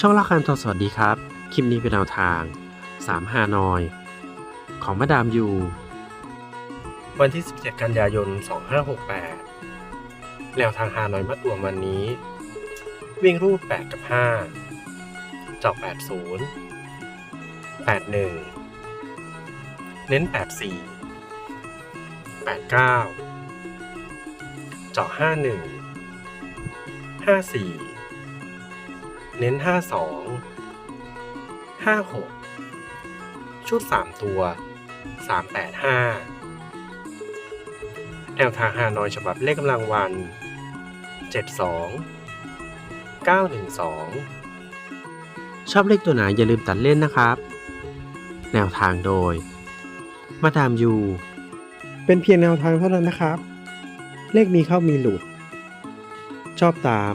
ช่องละคันทองสวัสดีครับ คลิปนี้เป็นแนวทาง 3 ฮานอย ของมาดามยู วันที่ 17 กันยายน 2568 แนวทางฮานอยมัดรวมวันนี้ วิ่งรูด8กับ5จอก80 81 เน้น 84 89 เจาะ51 54 เน้น 52 56 ชุด 3 ตัว 385 แนวทางฮานอยฉบับเลขกำลังวัน 72 912 ชอบเลขตัวไหนอย่าลืมตัดเล่นนะครับ แนวทางโดย มาดามยู เป็นเพียงแนวทางเท่านั้นนะครับ เลขมีเข้ามีหลุด ชอบตาม